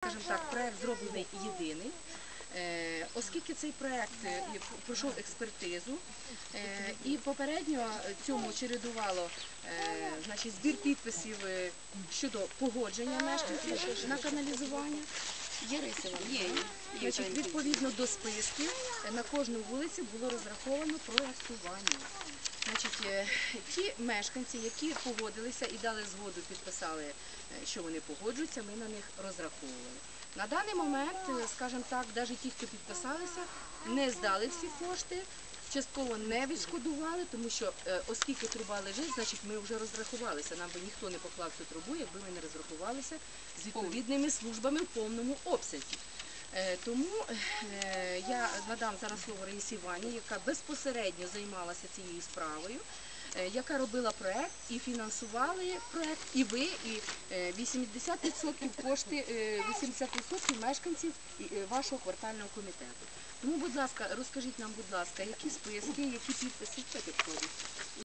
скажімо так, проект зроблений єдиний. Е, Оскільки цей проект е, пройшов експертизу, е, і попередньо цьому чередувало збір підписів щодо погодження мешканців на каналізування. Є Іванівна? Є. Значить, відповідно до списків е, на кожну вулицю було розраховано проектування. Значить, е, ті мешканці, які погодилися і дали згоду, підписали, е, що вони погоджуються, ми на них розраховували. На даний момент, скажімо так, навіть ті, хто підписалися, не здали всі кошти, частково не відшкодували, тому що е, оскільки труба лежить, значить ми вже розрахувалися. Нам би ніхто не поклав цю трубу, якби ми не розрахувалися з відповідними службами в повному обсязі. Е, Тому е, я надам зараз слово Раїсі Івані, яка безпосередньо займалася цією справою, яка робила проект і фінансували проект, і ви, і е, 80% кошти, е, 80% мешканців і, е, вашого квартального комітету. Тому, будь ласка, розкажіть нам, будь ласка, які списки, які підписи це підходить?